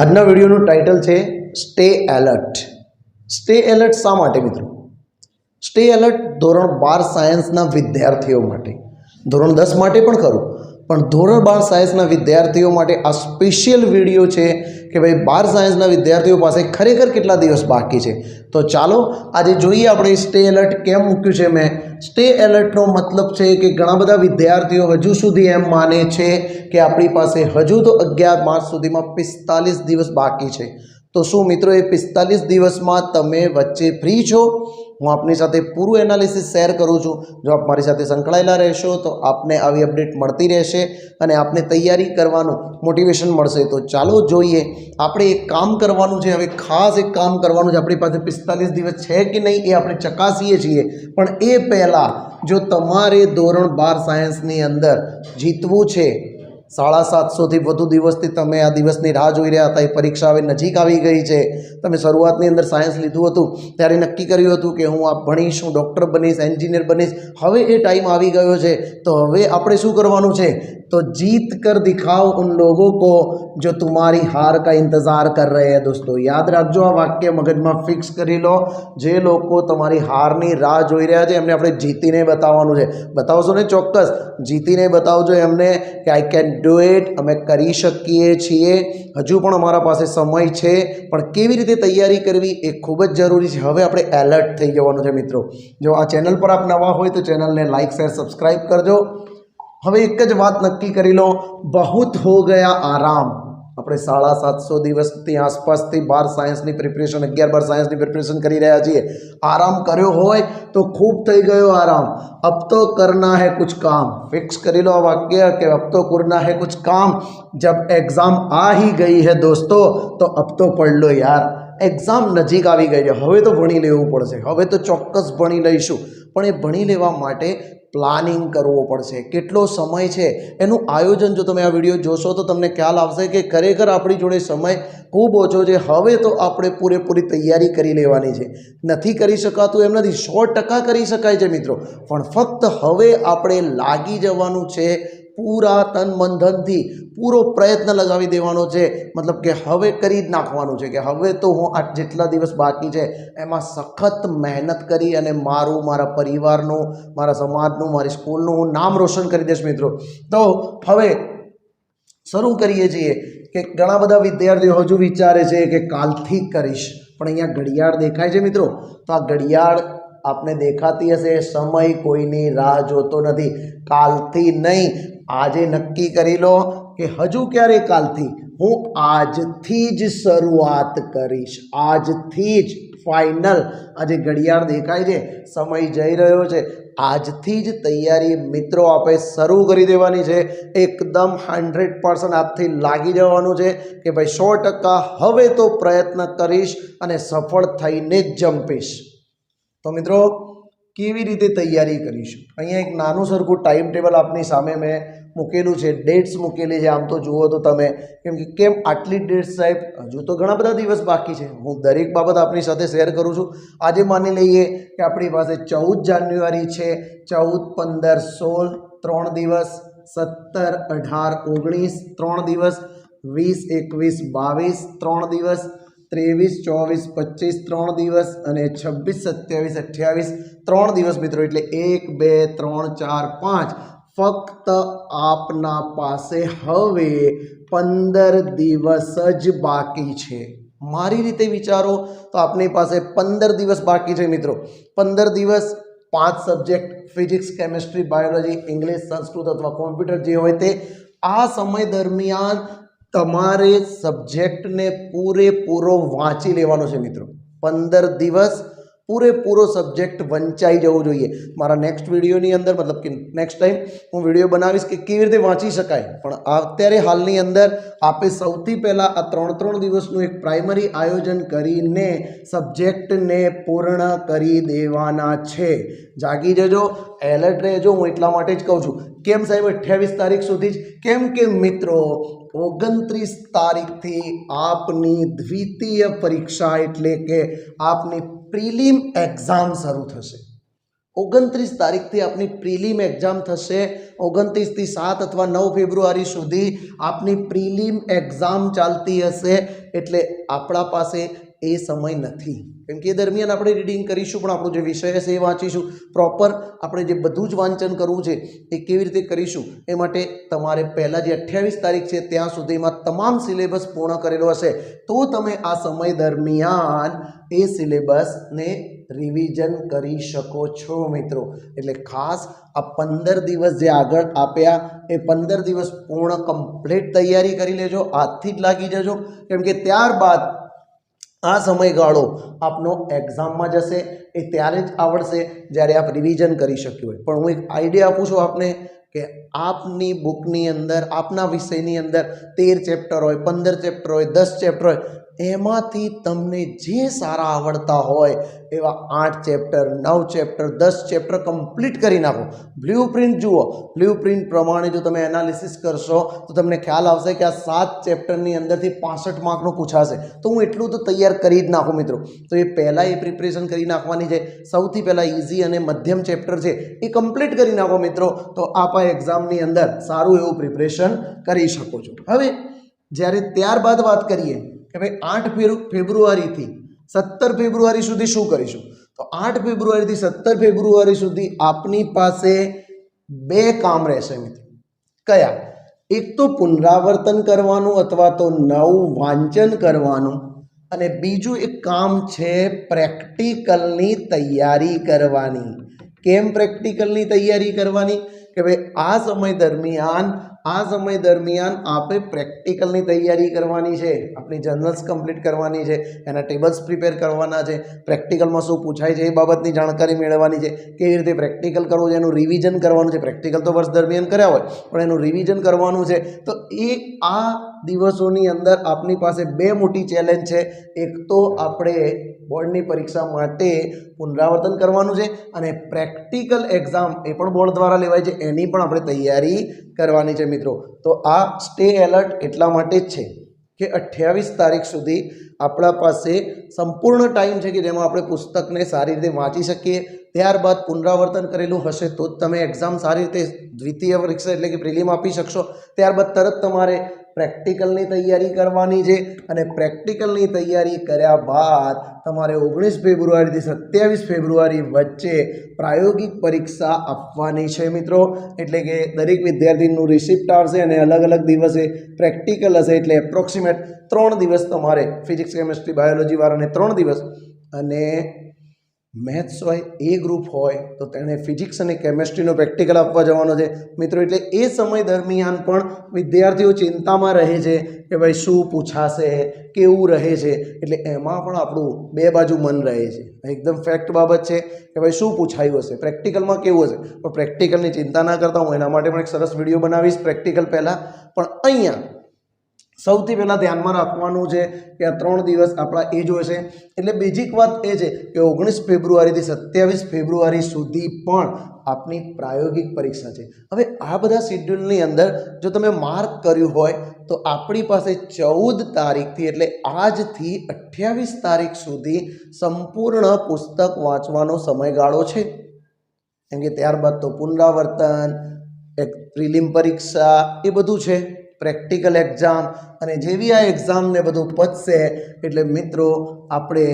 આજના વિડીયોનું ટાઇટલ છે સ્ટે એલર્ટ સ્ટે એલર્ટ શા માટે મિત્રો? સ્ટે એલર્ટ ધોરણ બાર સાયન્સના વિદ્યાર્થીઓ માટે. ધોરણ દસ માટે પણ ખરું, પણ ધોરણ બાર સાયન્સના વિદ્યાર્થીઓ માટે આ સ્પેશિયલ વીડિયો છે કે ભાઈ બાર સાયન્સના વિદ્યાર્થીઓ પાસે ખરેખર કેટલા દિવસ બાકી છે? તો ચાલો, આજે જોઈએ આપણે સ્ટે એલર્ટ કેમ મૂક્યું છે મેં. સ્ટે એલર્ટનો મતલબ છે કે ઘણા બધા વિદ્યાર્થીઓ હજુ સુધી એમ માને છે કે આપણી પાસે હજુ તો અગિયાર માર્ચ સુધીમાં પિસ્તાલીસ દિવસ બાકી છે. તો શું મિત્રો એ પિસ્તાલીસ દિવસમાં તમે વચ્ચે ફ્રી છો? હું આપની સાથે પૂરું એનાલિસિસ શેર કરું છું. જો આપ મારી સાથે સંકળાયેલા રહેશો તો આપને આવી અપડેટ મળતી રહેશે અને આપને તૈયારી કરવાનું મોટિવેશન મળશે. તો ચાલો જોઈએ, આપણે એક કામ કરવાનું છે, હવે ખાસ એક કામ કરવાનું છે. આપણી પાસે પિસ્તાલીસ દિવસ છે કે નહીં એ આપણે ચકાસીએ છીએ. પણ એ પહેલાં જો તમારે ધોરણ બાર સાયન્સની અંદર જીતવું છે સાડા સાતસોથી વધુ દિવસથી તમે આ દિવસની રાહ જોઈ રહ્યા હતા. એ પરીક્ષા હવે નજીક આવી ગઈ છે. તમે શરૂઆતની અંદર સાયન્સ લીધું હતું. ત્યારે નક્કી કર્યું હતું કે હું આ ભણીશ, હું ડૉક્ટર બનીશ એન્જિનિયર બનીશ. હવે એ ટાઈમ આવી ગયો છે. તો હવે આપણે શું કરવાનું છે? તો જીત કર દિખાઓ ઉન લોગો કો, જો તુમારી હાર કા ઇંતજાર કર રહે દોસ્તો. યાદ રાખજો, આ વાક્ય મગજમાં ફિક્સ કરી લો. જે લોકો તમારી હારની રાહ જોઈ રહ્યા છે, એમને આપણે જીતીને બતાવવાનું છે. બતાવશો ને ચોક્કસ? જીતીને બતાવજો એમને કે આઈ કેન ડુ ઇટ અમે કરી શકીએ છીએ. હજુ પણ અમારા પાસે સમય છે, પણ કેવી રીતે તૈયારી કરવી એ ખૂબ જ જરૂરી છે. હવે આપણે એલર્ટ થઈ જવાનું છે મિત્રો. જો આ ચેનલ પર આપ નવા હોય તો ચેનલને લાઇક શેર સબસ્ક્રાઈબ કરજો. હવે એક જ વાત નક્કી કરી લો. બહુત હો ગયા આરામ. આપણે સાડા સાતસો દિવસની આસપાસથી બાર સાયન્સની પ્રિપરેશન અગિયાર બાર સાયન્સની પ્રિપરેશન કરી રહ્યા છીએ. આરામ કર્યો હોય તો ખૂબ થઈ ગયો આરામ. અબ તો કરના હે કુછ કામ. ફિક્સ કરી લો આ વાક્ય કે અબ તો કરના હે કુછ કામ. જબ એક્ઝામ આ હી ગઈ હે દોસ્તો, તો અબ તો પढ़ લો યાર. એક્ઝામ નજીક આવી ગઈ છે. હવે તો ભણી લેવું પડશે. હવે તો ચોક્કસ ભણી લઈશું. પણ એ ભણી લેવા માટે પ્લાનિંગ કરવો પડશે. કેટલો સમય છે? એનું આયોજન જો તમે આ વીડિયો જોશો તો તમને ખ્યાલ આવશે કે ખરેખર આપણી જોડે સમય ખૂબ ઓછો છે. હવે તો આપણે પૂરેપૂરી તૈયારી કરી લેવાની છે. નથી કરી શકાતું એમ નથી. સો ટકા કરી શકાય છે મિત્રો. પણ ફક્ત હવે આપણે લાગી જવાનું છે પૂરા તન મનધનથી પૂરો પ્રયત્ન લગાવી દેવાનો છે. મતલબ કે હવે કરી જ નાખવાનું છે કે હવે તો હું આ જેટલા દિવસ બાકી છે, એમાં સખત મહેનત કરી અને મારું, મારા પરિવારનું, મારા સમાજનું, મારી સ્કૂલનું હું નામ રોશન કરી દઈશ મિત્રો. તો હવે શરૂ કરીએ છીએ કે ઘણા બધા વિદ્યાર્થીઓ હજુ વિચારે છે કે કાલથી કરીશ, પણ અહીંયા ઘડિયાળ દેખાય છે મિત્રો. તો આ ઘડિયાળ આપને દેખાતી હશે, સમય કોઈની રાહ જોતો નથી. કાલથી નહીં, આજે નક્કી કરી લો કે હજુ ક્યારે કાલથી? હું આજથી જ શરૂઆત કરીશ. આજથી જ ફાઇનલ. આજે ઘડિયાળ દેખાય છે, સમય જઈ રહ્યો છે. આજથી જ તૈયારી મિત્રો આપણે શરૂ કરી દેવાની છે. એકદમ હંડ્રેડ પર્સન્ટ આજથી લાગી જવાનું છે કે ભાઈ સો ટકા હવે તો પ્રયત્ન કરીશ અને સફળ થઈને જ જંપીશ. તો મિત્રો, કેવી રીતે તૈયારી કરીશું? અહીંયા એક નાનું સરખું ટાઈમ ટેબલ આપની સામે મેં મૂકેલું છે. ડેટ્સ મૂકેલી છે. આમ તો જુઓ તો તમે, કેમ કે કેમ આટલી ડેટ્સ સાહેબ? હજુ તો ઘણા બધા દિવસ બાકી છે. હું દરેક બાબત આપની સાથે શેર કરું છું. આજે માની લઈએ કે આપણી પાસે ચૌદ જાન્યુઆરી છે. ચૌદ, પંદર, સોળ, ત્રણ દિવસ, સત્તર, અઢાર, ઓગણીસ, ત્રણ દિવસ, વીસ, એકવીસ, બાવીસ, ત્રણ દિવસ ત્રેવીસ, ચોવીસ, પચીસ, ત્રણ દિવસ અને છવ્વીસ, સત્યાવીસ, અઠ્યાવીસ, ત્રણ દિવસ મિત્રો, એટલે એક, બે, ત્રણ, ચાર, પાંચ. ફક્ત આપના પાસે હવે પંદર દિવસ જ બાકી છે. મારી રીતે વિચારો તો આપની પાસે પંદર દિવસ બાકી છે મિત્રો. પંદર દિવસ પાંચ subject physics chemistry biology English Sanskrit અથવા કોમ્પ્યુટર જે હોય તે, આ સમય દરમિયાન તમારે સબ્જેક્ટને પૂરેપૂરો વાંચી લેવાનો છે, મિત્રો. પંદર દિવસ પૂરેપૂરો સબ્જેક્ટ વંચાઈ જવો જોઈએ. મારા નેક્સ્ટ વિડીયોની અંદર, મતલબ કે નેક્સ્ટ ટાઈમ હું વીડિયો બનાવીશ કે કેવી રીતે વાંચી શકાય. પણ અત્યારે હાલની અંદર આપે સૌથી પહેલાં આ ત્રણ ત્રણ દિવસનું એક પ્રાઇમરી આયોજન કરીને સબ્જેક્ટને પૂર્ણ કરી દેવાના છે. જાગી જજો એલર્ટ રહેજો, હું એટલા માટે જ કહું છું. કેમ સાહેબ, અઠ્યાવીસ તારીખ સુધી જ? કેમ કે મિત્રો ઓગણત્રીસ તારીખથી આપની દ્વિતીય પરીક્ષા એટલે કે આપની પ્રિલિમ એક્ઝામ શરૂ થશે. ઓગણત્રીસ તારીખથી આપની પ્રિલિમ એક્ઝામ થશે. ઓગણત્રીસથી સાત અથવા નવ ફેબ્રુઆરી સુધી આપની પ્રિલિમ એક્ઝામ ચાલતી હશે. એટલે આપણા પાસે એ સમય નથી. કેમ કે એ દરમિયાન આપણે રીડિંગ કરીશું, પણ આપણો જે વિષય હશે એ વાંચીશું. પ્રોપર આપણે જે બધું જ વાંચન કરવું છે, એ કેવી રીતે કરીશું? એ માટે તમારે પહેલાં જે અઠ્યાવીસ તારીખ છે, ત્યાં સુધીમાં તમામ સિલેબસ પૂર્ણ કરેલો હશે. તો તમે આ સમય દરમિયાન એ સિલેબસને રિવિઝન કરી શકો છો, મિત્રો. એટલે ખાસ આ પંદર દિવસ જે આગળ આપ્યા, એ પંદર દિવસ પૂર્ણ કમ્પ્લીટ તૈયારી કરી લેજો. આજથી જ લાગી જજો. કેમ કે ત્યારબાદ આ સમયગાળો આપનો એક્ઝામમાં જશે, એ ત્યારે જ આવડશે જ્યારે આપ રિવિઝન કરી શક્યું હોય. પણ હું એક આઈડિયા આપું છું આપને કે આપની બુકની અંદર, આપના વિષયની અંદર તેર ચેપ્ટર હોય, પંદર ચેપ્ટર હોય, દસ ચેપ્ટર હોય એમાંથી તમને જે સારા આવડતા હોય એવા આઠ ચેપ્ટર, નવ ચેપ્ટર, દસ ચેપ્ટર કમ્પ્લીટ કરી નાખો. બ્લ્યુ પ્રિન્ટ જુઓ. બ્લ્યુ પ્રિન્ટ પ્રમાણે જો તમે એનાલિસિસ કરશો, તો તમને ખ્યાલ આવશે કે આ સાત ચેપ્ટરની અંદરથી પાસઠ માર્કનું પૂછાશે. તો હું એટલું તો તૈયાર કરી જ નાખું મિત્રો. તો એ પહેલાં એ પ્રિપરેશન કરી નાખવાની છે. સૌથી પહેલાં ઇઝી અને મધ્યમ ચેપ્ટર છે એ કમ્પ્લીટ કરી નાખો મિત્રો. તો આપા એક્ઝામની અંદર સારું એવું પ્રિપરેશન કરી શકો છો. હવે જ્યારે ત્યારબાદ વાત કરીએ કે ભાઈ આઠ ફેબ્રુઆરીથી સત્તર ફેબ્રુઆરી સુધી શું કરીશું? તો આઠ ફેબ્રુઆરીથી સત્તર ફેબ્રુઆરી સુધી આપની પાસે બે કામ રહેશે મિત્રો. કયા? એક તો પુનરાવર્તન કરવાનું અથવા તો નવું વાંચન કરવાનું અને બીજું એક કામ છે પ્રેક્ટિકલની તૈયારી કરવાની. કેમ પ્રેક્ટિકલની તૈયારી કરવાની? કે ભાઈ આ સમય દરમિયાન, આ સમય દરમિયાન આપણે પ્રેક્ટિકલની તૈયારી કરવાની છે, આપણી જર્નલ્સ કમ્પ્લીટ કરવાની છે, એના ટેબલ્સ પ્રિપેર કરવાના છે, પ્રેક્ટિકલમાં શું પૂછાય છે એ બાબતની જાણકારી મેળવવાની છે, કેવી રીતે પ્રેક્ટિકલ કરવું છે, એનું રિવિઝન કરવાનું છે. પ્રેક્ટિકલ તો વર્ષ દરમિયાન કર્યા હોય, પણ એનું રિવિઝન કરવાનું છે. તો એ આ દિવસોની અંદર આપની પાસે બે મોટી ચેલેન્જ છે. એક તો આપણે બોર્ડની પરીક્ષા માટે પુનરાવર્તન કરવાનું છે અને પ્રેક્ટિકલ એક્ઝામ એ પણ બોર્ડ દ્વારા લેવાય છે. એની પણ આપણે તૈયારી કરવાની છે મિત્રો. તો આ સ્ટે એલર્ટ એટલા માટે જ છે કે અઠ્યાવીસ તારીખ સુધી આપણા પાસે સંપૂર્ણ ટાઈમ છે કે જેમાં આપણે પુસ્તકને સારી રીતે વાંચી શકીએ. ત્યારબાદ પુનરાવર્તન કરેલું હશે તો જ તમે એક્ઝામ સારી રીતે દ્વિતીય પરીક્ષા એટલે કે પ્રિલિમ આપી શકશો. ત્યારબાદ તરત તમારે પ્રેક્ટિકલની તૈયારી કરવાની છે અને પ્રેક્ટિકલની તૈયારી કર્યા બાદ તમારે ઓગણીસ ફેબ્રુઆરીથી સત્યાવીસ ફેબ્રુઆરી વચ્ચે પ્રાયોગિક પરીક્ષા આપવાની છે મિત્રો. એટલે કે દરેક વિદ્યાર્થીનું રિસિપ્ટ આવશે અને અલગ અલગ દિવસે પ્રેક્ટિકલ હશે એટલે એપ્રોક્સિમેટ ત્રણ દિવસ તમારે ફિઝિક્સ કેમેસ્ટ્રી બાયોલોજી વાળાને ત્રણ દિવસ. અને મેથ્સ હોય, એ ગ્રુપ હોય, તો તેણે ફિઝિક્સ અને કેમેસ્ટ્રીનો પ્રેક્ટિકલ આપવા જવાનો છે. મિત્રો, એટલે એ સમય દરમિયાન પણ વિદ્યાર્થીઓ ચિંતામાં રહે છે કે ભાઈ શું પૂછાશે, કેવું રહે છે, એટલે એમાં પણ આપણું બે બાજુ મન રહે છે. એકદમ ફેક્ટ બાબત છે કે ભાઈ શું પૂછાયું હશે? પ્રેક્ટિકલમાં કેવું હશે? પણ પ્રેક્ટિકલની ચિંતા ના કરતા હું એના માટે પણ એક સરસ વીડિયો બનાવીશ પ્રેક્ટિકલ પહેલાં. પણ અહીંયા સૌથી પહેલાં ધ્યાનમાં રાખવાનું છે કે આ ત્રણ દિવસ આપણા એ જોશે એટલે બેઝિક વાત એ છે કે ઓગણીસ ફેબ્રુઆરીથી સત્યાવીસ ફેબ્રુઆરી સુધી પણ આપની પ્રાયોગિક પરીક્ષા છે. હવે આ બધા શેડ્યુલની અંદર જો તમે માર્ક કર્યું હોય તો આપણી પાસે ચૌદ તારીખથી એટલે આજથી અઠ્યાવીસ તારીખ સુધી સંપૂર્ણ પુસ્તક વાંચવાનો સમયગાળો છે. કેમ કે ત્યારબાદ તો પુનરાવર્તન, એક પ્રિલિમ પરીક્ષા એ બધું છે. પ્રેક્ટિકલ એક્ઝામ અને જેવી આ એક્ઝામને બધું પતશે, એટલે મિત્રો આપણે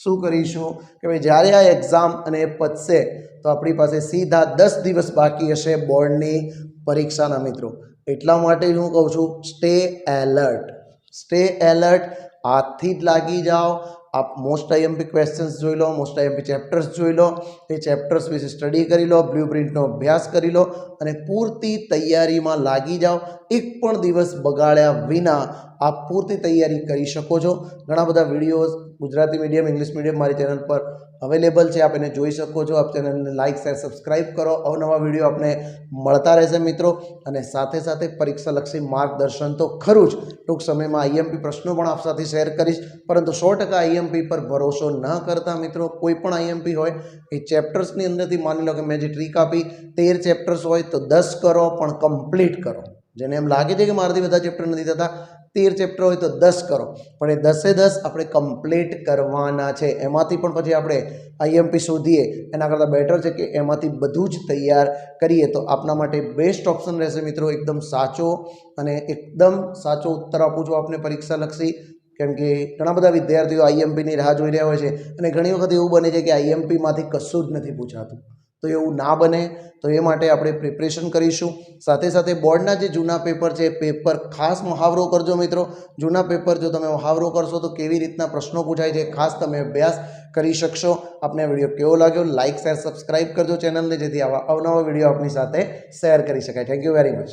શું કરીશું કે ભાઈ જ્યારે આ એક્ઝામ અને પચશે તો આપણી પાસે સીધા દસ દિવસ બાકી હશે બોર્ડની પરીક્ષાના મિત્રો. એટલા માટે જ હું કહું છું સ્ટે એલર્ટ સ્ટે એલર્ટ આજથી જ લાગી જાઓ. આપ મોસ્ટ આઈએમપી ક્વેશ્ચન્સ જોઈ લો મોસ્ટ આઈએમપી ચેપ્ટર્સ જોઈ લો, એ ચેપ્ટર્સ વિશે સ્ટડી કરી લો બ્લુ પ્રિન્ટનો અભ્યાસ કરી લો અને પૂરતી તૈયારીમાં લાગી જાઓ. એક પણ દિવસ બગાડ્યા વિના આપ પૂરતી તૈયારી કરી શકો છો. ઘણા બધા videos, Gujarati medium English medium મારી ચેનલ પર અવેલેબલ છે. આપ એને જોઈ શકો છો. આપ ચેનલને લાઇક શેર સબસ્ક્રાઇબ કરો. અવનવા વીડિયો આપને મળતા રહેશે મિત્રો. અને સાથે સાથે પરીક્ષાલક્ષી માર્ગદર્શન તો ખરું જ. ટૂંક સમયમાં આઈએમપી પ્રશ્નો પણ આપ સાથે શેર કરીશ. પરંતુ સો ટકા આઈએમપી પર ભરોસો ન કરતા મિત્રો, કોઈ પણ આઈએમપી હોય, એ ચેપ્ટર્સની અંદરથી માની લો કે મેં જે ટ્રીક આપી, તેર ચેપ્ટર્સ હોય તો દસ કરો, પણ કમ્પ્લીટ કરો. જેને એમ લાગે છે કે મારાથી બધા ચેપ્ટર નથી થતા, તેર ચેપ્ટર હોય તો દસ કરો. પણ એ દસે દસ આપણે કમ્પ્લીટ કરવાના છે. એમાંથી પણ પછી આપણે આઈએમપી શોધીએ, એના કરતાં બેટર છે કે એમાંથી બધું જ તૈયાર કરીએ. તો આપના માટે બેસ્ટ ઓપ્શન રહેશે મિત્રો એકદમ સાચો અને એકદમ સાચો ઉત્તર આપું છું આપને પરીક્ષાલક્ષી કેમ કે ઘણા બધા વિદ્યાર્થીઓ આઈએમપીની રાહ જોઈ રહ્યા હોય છે અને ઘણી વખત એવું બને છે કે આઈએમપીમાંથી કશું જ નથી પૂછાતું. તો એવું ના બને, તો એ માટે આપણે પ્રિપરેશન કરીશું. સાથે સાથે બોર્ડના જે જૂના પેપર છે પેપર ખાસ મહાવરો કરજો મિત્રો. જૂના પેપર જો તમે મહાવરો કરશો, તો કેવી રીતના પ્રશ્નો પૂછાય છે ખાસ તમે અભ્યાસ કરી શકશો. આપને વીડિયો કેવો લાગ્યો લાઇક શેર સબસ્ક્રાઇબ કરજો ચેનલને, જેથી આવા અવનવા વીડિયો આપની સાથે શેર કરી શકાય. Thank you very much